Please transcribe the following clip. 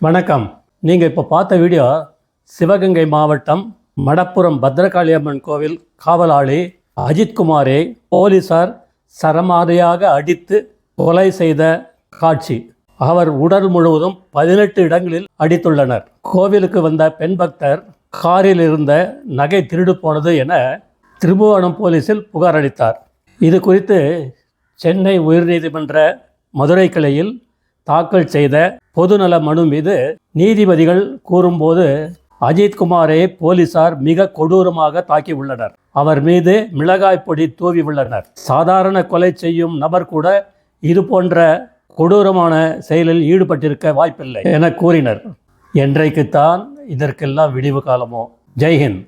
வணக்கம். நீங்கள் இப்போ பார்த்த வீடியோ சிவகங்கை மாவட்டம் மடப்புறம் பத்ரகாளியம்மன் கோவில் காவலாளி அஜித்குமாரை போலீசார் சரமாரியாக அடித்து கொலை செய்த காட்சி. அவர் உடல் முழுவதும் பதினெட்டு இடங்களில் அடித்துள்ளனர். கோவிலுக்கு வந்த பெண் பக்தர் காரில் இருந்த நகை திருடு போனது என திருபுவனம் போலீசில் புகார் அளித்தார். இது குறித்து சென்னை உயர்நீதிமன்ற மதுரை கிளையில் தாக்கல் செய்த பொதுநல மனு மீது நீதிபதிகள் கூறும்போது அஜித்குமாரை போலீசார் மிக கொடூரமாக தாக்கியுள்ளனர் அவர் மீது மிளகாய் பொடி தூவி உள்ளனர். சாதாரண கொலை செய்யும் நபர் கூட இது போன்ற கொடூரமான செயலில் ஈடுபட்டிருக்க வாய்ப்பில்லை என கூறினர். என்றைக்குத்தான் இதற்கெல்லாம் விடிவு காலமோ? ஜெய்ஹிந்த்